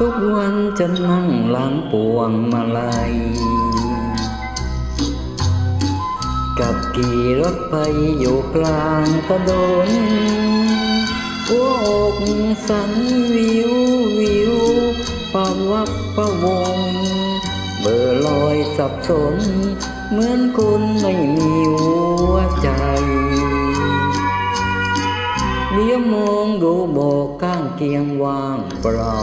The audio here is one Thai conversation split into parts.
ทุกวันจะนั่งหลังปวงมาลัยกับกี่รถไปอยู่กลางถนนหัวอกสันวิววิวปาวับปะวง เบอร์ลอยสับสน เหมือนคนไม่มีหัวใจ เลี้ยวมองดูโบกข้างเกียงว่างเปล่า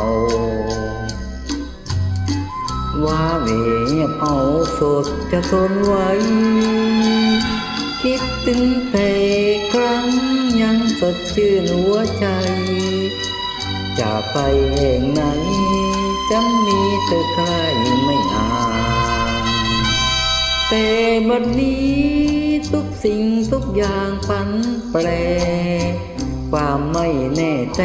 ว่าเวียบเอาสดจะทนไว้ คิดถึงแต่ครั้งยังสดชื่นหัวใจ จะไปแห่งไหนจะมีเธอใครไม่อาจแต่บัดนี้ทุกสิ่งทุกอย่างผันแปร ความไม่แน่ใจ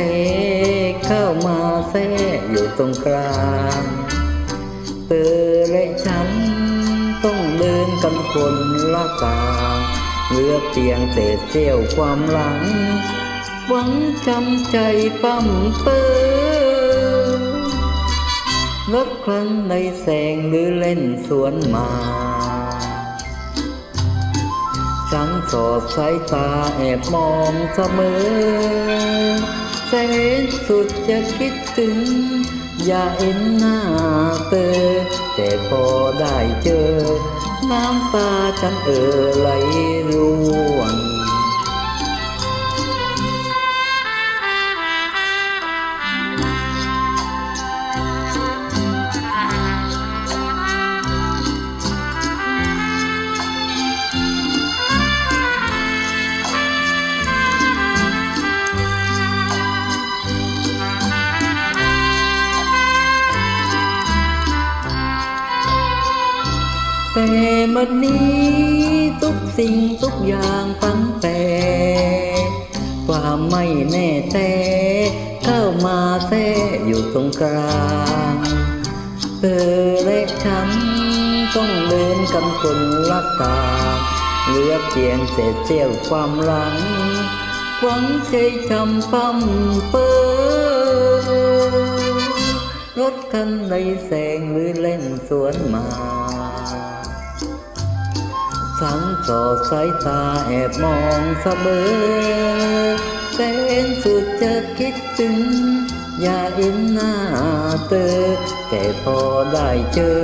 เข้ามาแทรกอยู่ตรงกลางเธอและฉันต้องเดินกันคนละกางเหลือเพียงเศษเสี้ยวความหลัง หวังจำใจปั้มเปอรถครั้นในแสงหรือเล่นสวนมา ฉันสอบสายตาแอบมองเสมอแสนสุดจะคิดถึง อย่าเห็นหน้าเธอแต่พอได้เจอ น้ำตาฉันเอ่อไหลร่วง แต่มันนี้ทุกสิ่งทุกอย่างพันแปรความไม่แน่แต่เข้ามาแทรกอยู่ตรงกลางเธอและฉันต้องเดินกันคนละกางเหลือเพียงเศษเสี้ยวความหลังหวังใจจำปั๊มเปอรถคันในแสงหรือเล่นสวนมา สังสอดสายตาแอบมองเสมอแสนสุดจะคิดถึง อย่าเห็นหน้าเธอแต่พอได้เจอ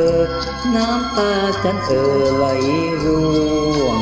น้ำตาฉันเอ่อไหลร่วง